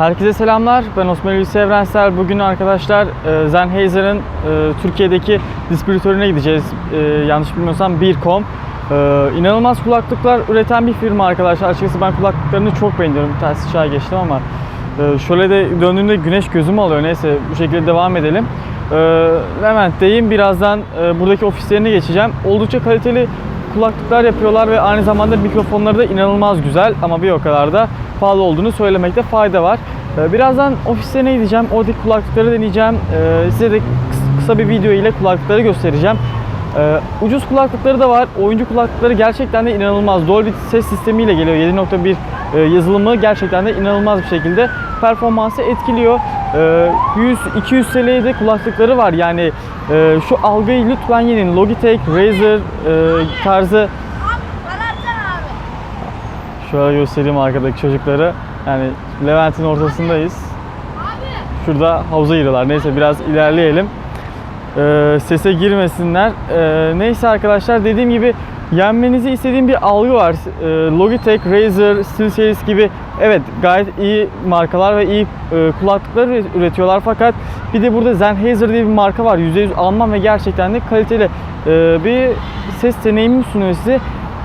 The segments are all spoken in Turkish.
Herkese selamlar. Ben Osman Hulusi Evrensel. Bugün arkadaşlar e, Sennheiser'ın e, Türkiye'deki distribütörüne gideceğiz. E, yanlış bilmiyorsam Bircom. İnanılmaz kulaklıklar üreten bir firma arkadaşlar. Açıkçası ben kulaklıklarını çok beğeniyorum. Ters çağ geçtim ama şöyle de döndüğümde güneş gözümü alıyor. Neyse bu şekilde devam edelim. Levent'teyim. Birazdan buradaki ofislerine geçeceğim. Oldukça kaliteli kulaklıklar yapıyorlar ve aynı zamanda mikrofonları da inanılmaz güzel ama bir o kadar da pahalı olduğunu söylemekte fayda var. Ee, Birazdan ofislerine gideceğim. Oradaki kulaklıkları deneyeceğim. Ee, Size de kıs- kısa bir video ile kulaklıkları göstereceğim. Ee, Ucuz kulaklıkları da var. Oyuncu kulaklıkları gerçekten de inanılmaz. Dolby ses sistemiyle geliyor. 7.1 e, yazılımı gerçekten de inanılmaz bir şekilde performansı etkiliyor. Ee, 100-200 TL'ye de kulaklıkları var. Yani e, şu algıyı lütfen yenin. Logitech, Razer e, tarzı Şöyle göstereyim arkadaki çocukları. Yani Levent'in ortasındayız. Şurada havuza giriyorlar. Neyse biraz ilerleyelim. Ee, sese girmesinler. Ee, neyse arkadaşlar dediğim gibi yenmenizi istediğim bir algı var. Ee, Logitech, Razer, SteelSeries gibi evet gayet iyi markalar ve iyi e, kulaklıklar üret- üretiyorlar fakat bir de burada Sennheiser diye bir marka var. %100 Alman ve gerçekten de kaliteli e, bir ses deneyimi sunuyor size.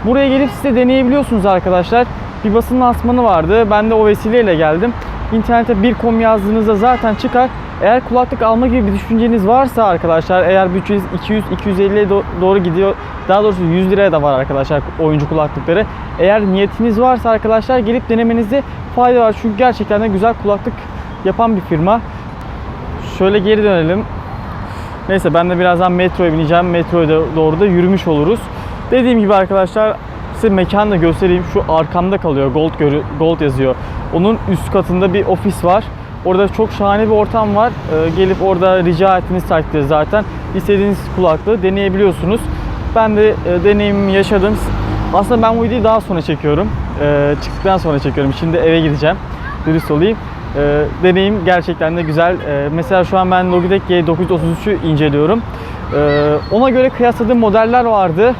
Buraya gelip siz de deneyebiliyorsunuz arkadaşlar. Bir basın lansmanı vardı. Ben de o vesileyle geldim. İnternete bir.com yazdığınızda zaten çıkar. Eğer kulaklık alma gibi bir düşünceniz varsa arkadaşlar eğer bütçeniz 200-250'ye do- doğru gidiyor daha doğrusu 100 liraya da var arkadaşlar oyuncu kulaklıkları. Eğer niyetiniz varsa arkadaşlar gelip denemenizde fayda var. Çünkü gerçekten de güzel kulaklık yapan bir firma. Şöyle geri dönelim. Neyse ben de birazdan metroya bineceğim. Metroya doğru da yürümüş oluruz. Dediğim gibi arkadaşlar size mekanı da göstereyim. Şu arkamda kalıyor. Gold Gold yazıyor. Onun üst katında bir ofis var. Orada çok şahane bir ortam var. Ee, gelip orada rica ettiğiniz takdirde zaten istediğiniz kulaklığı deneyebiliyorsunuz. Ben de e, deneyimimi yaşadım. Aslında ben bu videoyu daha sonra çekiyorum. Ee, çıktıktan sonra çekiyorum. Şimdi eve gideceğim. Dürüst olayım. Ee, deneyim gerçekten de güzel. Ee, mesela şu an ben Logitech G933'ü inceliyorum. Ee, ona göre kıyasladığım modeller vardı.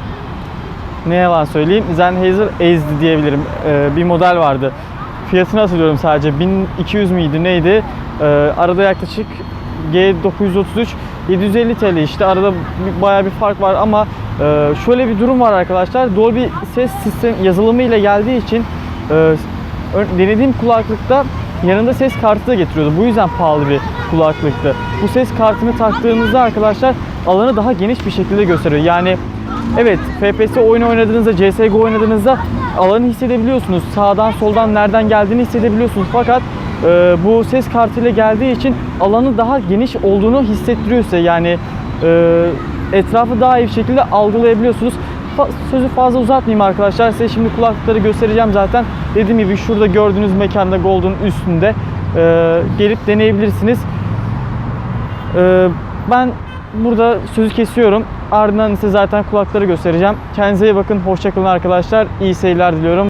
Ne yalan söyleyeyim. Sennheiser Ace diyebilirim. Ee, bir model vardı. Fiyatını hatırlıyorum sadece. 1200 müydü neydi? Ee, arada yaklaşık G933 750 TL işte arada bir, bayağı bir fark var ama e, şöyle bir durum var arkadaşlar. Dolby ses sistem yazılımı ile geldiği için e, denediğim kulaklıkta yanında ses kartı da getiriyordu. Bu yüzden pahalı bir kulaklıktı. Bu ses kartını taktığınızda arkadaşlar alanı daha geniş bir şekilde gösteriyor. Yani evet FPS oyunu oynadığınızda, CSGO oynadığınızda alanı hissedebiliyorsunuz. Sağdan soldan nereden geldiğini hissedebiliyorsunuz. Fakat e, bu ses kartıyla geldiği için alanı daha geniş olduğunu hissettiriyor size. Yani e, etrafı daha iyi bir şekilde algılayabiliyorsunuz. Fa- Sözü fazla uzatmayayım arkadaşlar. Size şimdi kulaklıkları göstereceğim zaten. Dediğim gibi şurada gördüğünüz mekanda Gold'un üstünde e, gelip deneyebilirsiniz. E, ben burada sözü kesiyorum. Ardından size zaten kulakları göstereceğim. Kendinize iyi bakın. Hoşçakalın arkadaşlar. İyi seyirler diliyorum.